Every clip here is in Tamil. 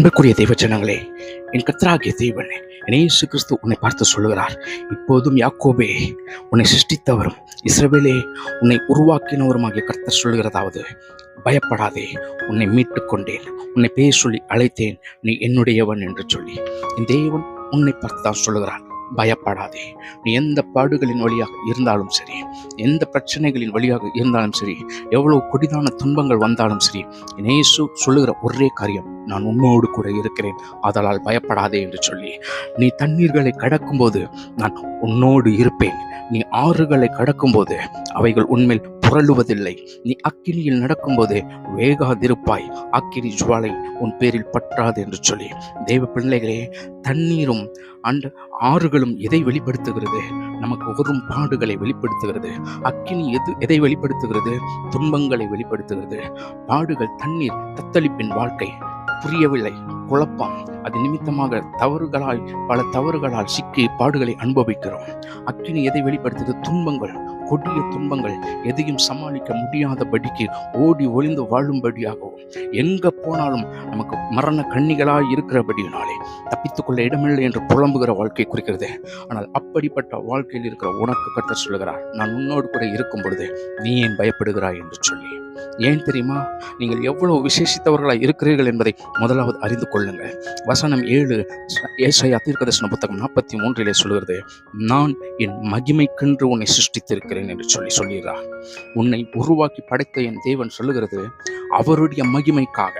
அன்புக்குரிய தெய்வ ஜனங்களே என் கத்தராகிய தேவன் என் இயேசு கிறிஸ்து உன்னை பார்த்து சொல்லுகிறார். இப்போதும் யாக்கோபே உன்னை சிருஷ்டித்தவரும் இஸ்ரவேலே உன்னை உருவாக்கினவருமாகிய கர்த்தர் சொல்லுகிறதாவது பயப்படாதே உன்னை மீட்டு கொண்டேன் உன்னை பேர் சொல்லி அழைத்தேன் நீ என்னுடையவன் என்று சொல்லி. என் தேவன் உன்னை பார்த்து தான் சொல்லுகிறான் பயப்படாதே. நீ எந்த பாடுகளின் வழியாக இருந்தாலும் சரி எந்த பிரச்சனைகளின் வழியாக இருந்தாலும் சரி எவ்வளவு கொடிதான துன்பங்கள் வந்தாலும் சரி நேசு சொல்லுகிற ஒரே காரியம் நான் உன்னோடு கூட இருக்கிறேன் அதனால் பயப்படாதே என்று சொல்லி நீ தண்ணீர்களை கடக்கும்போது நான் உன்னோடு இருப்பேன். நீ ஆறுகளை கடக்கும்போது அவைகள் உண்மையில் புரளுவதில்லை. நீ அக்கினியில் நடக்கும்போது வேகாதிருப்பாய். அக்கினி ஜுவாலை உன் பேரில் பற்றாது என்று சொல்லி. தெய்வ பிள்ளைகளே தண்ணீரும் அண்ட் ஆறுகளும் எதை வெளிப்படுத்துகிறது? நமக்கு வரும் பாடுகளை வெளிப்படுத்துகிறது. அக்கினி எது எதை வெளிப்படுத்துகிறது? துன்பங்களை வெளிப்படுத்துகிறது. பாடுகள் தண்ணீர் தத்தளிப்பின் வாழ்க்கை. புரியவில்லை குழப்பம். அது நிமித்தமாக தவறுகளால் பல தவறுகளால் சிக்கி பாடுகளை அனுபவிக்கிறோம். அக்கினி எதை வெளிப்படுத்துகிறது துன்பங்கள். கொடிய துன்பங்கள் எதையும் சமாளிக்க முடியாதபடிக்கு ஓடி ஒளிந்து வாழும்படியாகவும் எங்க போனாலும் நமக்கு மரண கண்ணிகளாய் இருக்கிறபடியினாலே தப்பித்துக்கொள்ள இடமில்லை என்று புலம்புகிற வாழ்க்கை குறிக்கிறது. ஆனால் அப்படிப்பட்ட வாழ்க்கையில் இருக்கிற உனக்கு கர்த்தர் சொல்லுகிறார் நான் உன்னோடு கூட இருக்கும் பொழுது நீ ஏன் பயப்படுகிறாய் என்று சொல்லி. ஏன் தெரியுமா? நீங்கள் எவ்வளவு விசேஷித்தவர்களாக இருக்கிறீர்கள் என்பதை முதலாவது அறிந்து கொள்ளுங்கள். வசனம் ஏழு ஏசையா தீர்க்கதர்சன புத்தகம் நாற்பத்தி மூன்றிலே சொல்கிறது நான் என் மகிமைக்கென்று உன்னை சிருஷ்டித்திருக்கிறேன் என்று சொல்லி சொல்கிறார் உன்னை உருவாக்கி படைத்த என் தேவன் சொல்லுகிறது அவருடைய மகிமைக்காக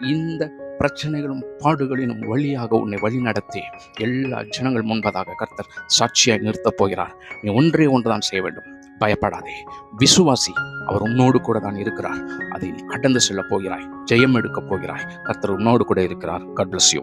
இந்த பிரச்சனைகளும் பாடுகளிலும் வழியாக உன்னை வழி நடத்தி எல்லா ஜனங்கள் முன்பதாக கர்த்தர் சாட்சியாய் நிறுத்தப் போகிறார். நீ ஒன்றே ஒன்றுதான் செய்ய வேண்டும். பயப்படாதே. விசுவாசி அவர் உன்னோடு கூட தான் இருக்கிறார். அதை நீ கடந்து செல்ல போகிறாய். ஜெயம் எடுக்கப் போகிறாய். கர்த்தர் உன்னோடு கூட இருக்கிறார். Cut bless you